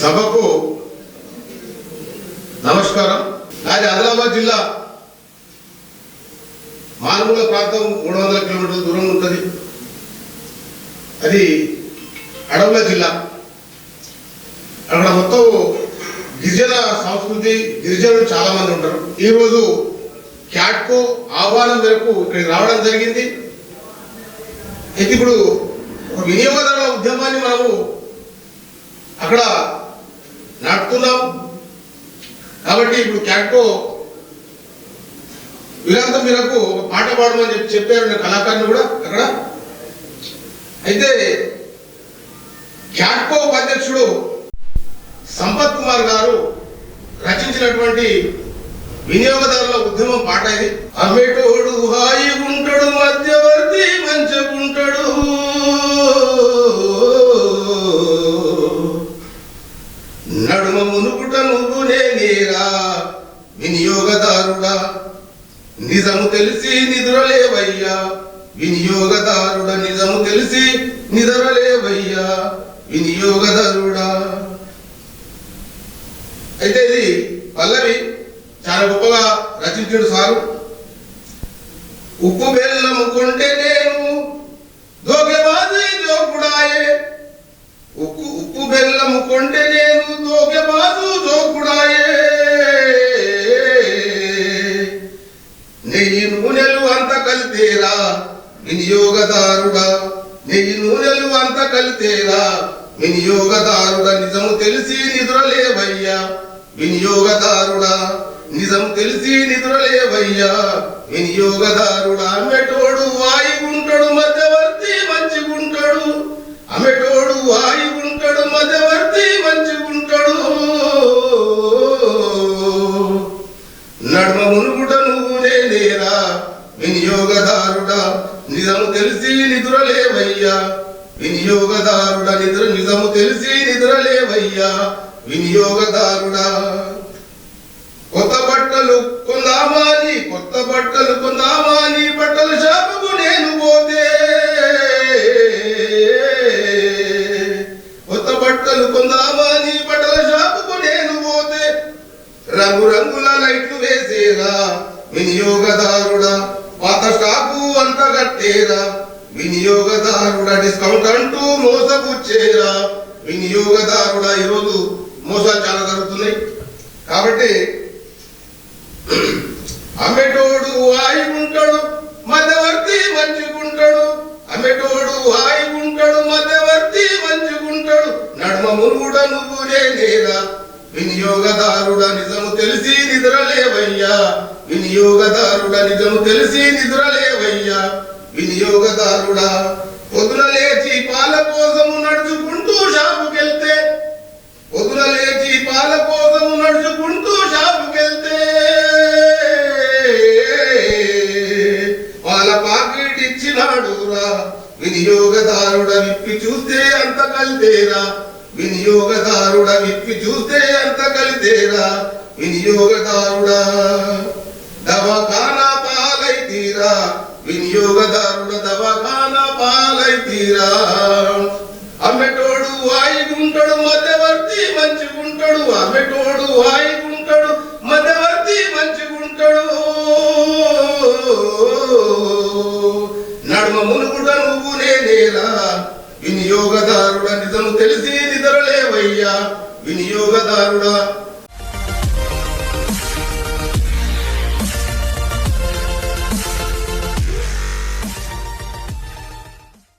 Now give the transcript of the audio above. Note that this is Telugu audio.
సభకు నమస్కారం. నాది ఆదిలాబాద్ జిల్లా. మానవుల ప్రాంతం మూడు వందల కిలోమీటర్ల దూరం ఉంటుంది. అది అడవుల జిల్లా. అక్కడ మొత్తం గిరిజన సంస్కృతి గిరిజనులు చాలా మంది ఉంటారు ఈరోజు క్యాట్కో ఆహ్వానం మేరకు ఇక్కడికి రావడం జరిగింది. అయితే ఇప్పుడు ఒక వినియోగదారుల ఉద్యమాన్ని మనము అక్కడ నడుపుతున్నాం కాబట్టి ఇప్పుడు క్యాట్కో వీరంతా మీరకు పాట పాడమని చెప్పి చెప్పారు నేను కళాకారుని కూడా అక్కడ. అయితే క్యాట్కో ఉపాధ్యక్షుడు సంపత్ కుమార్ గారు రచించినటువంటి వినియోగదారుల ఉద్యమం పాట ఇది. అమ్మేటోడు నడుమ మునుకుట నువ్వు నేనేరా? వినియోగదారుడా నిజము తెలిసి నిద్రలేవయ్యా. వినియోగదారుడ నిజము తెలిసి నిద్రలేవయ్యా. వినియోగదారుడా. అయితే ఇది పల్లవి చాలా గొప్పగా రచించాడు సారు. ఉప్పు బెల్లము వినియోగదారుడా నెయ్యి నూనెలు అంత కలితేరా. వినియోగదారుడ నిజము తెలిసి నిద్రలేవయ్యా. వినియోగదారుడా నిజం తెలిసి నిద్రలేవయ్యా. వినియోగదారుడా అమెటోడు వాయుగుంటాడు మధ్యవర్తి మంచిగుంటాడు. అమెటోడు వాయుగుంటాడు మధ్యవర్తి మంచిగుంటాడు. నడుమ మునుగుట నువ్వు నేరా వినియోగదారుడా నిజము తెలిసి నిద్రలేవయ్యా. వినియోగదారుడా నిద్ర నిజము తెలిసి నిద్రలేవయ్యా. వినియోగదారుడా. కొత్త బట్టలు కొందామాని కొత్త బట్టలు కొందామాని బట్టల షాపుకు నేను పోతే. కొత్త బట్టలు కొందామాని బట్టల షాపుకు నేను పోతే. రంగు రంగుల లైట్లు వేసేరా వినియోగదారుడు అంత వినియోగదారుడ డిస్కౌంట్ అంటూ మోసపుచ్చేరా వినియోగదారుడ ఈరోజు మోసాలు చాలా జరుగుతున్నాయి. కాబట్టి అమ్మేటోడు హాయి ఉంటాడు మధ్యవర్తి మంచిగుంటాడు అమ్మేటోడు హాయి ఉంటాడు మధ్యవర్తి మంచిగుంటాడు నడుమ కూడా నువ్వు నేనేరా వినియోగదారుడ నిజము తెలిసి నిద్రలేవయ్యా. వినియోగదారుడ నిజము తెలిసి నిద్రలేవయ్యా. వినియోగదారుడా పొద్దున లేచి పాల కోసము నడుచుకుంటూ షాపుకెళ్తే. పొద్దున లేచి పాల కోసము నడుచుకుంటూ షాపుకెళ్తే. పాల పాకెట్ ఇచ్చినాడురా వినియోగదారుడ విప్పి చూస్తే అంత కలితేరా. వినియోగదారుడ విప్పి చూస్తే అంత కలితేరా. వినియోగదారుడా దవాఖానా తీరా వినియోగదారుల దవాఖానా పాలైతీరా అమ్మెటోడు వాయిగుంటాడు మధ్యవర్తి మంచిగుంటాడు. అమ్మెటోడు వాయిగుంటాడు మధ్యవర్తి మంచిగుంటాడు. నడుమ మునుగుడ నువ్వు నేనేలా వినియోగదారుడ నిజము తెలిసి నిద్రలేవయ్యా. వినియోగదారుడా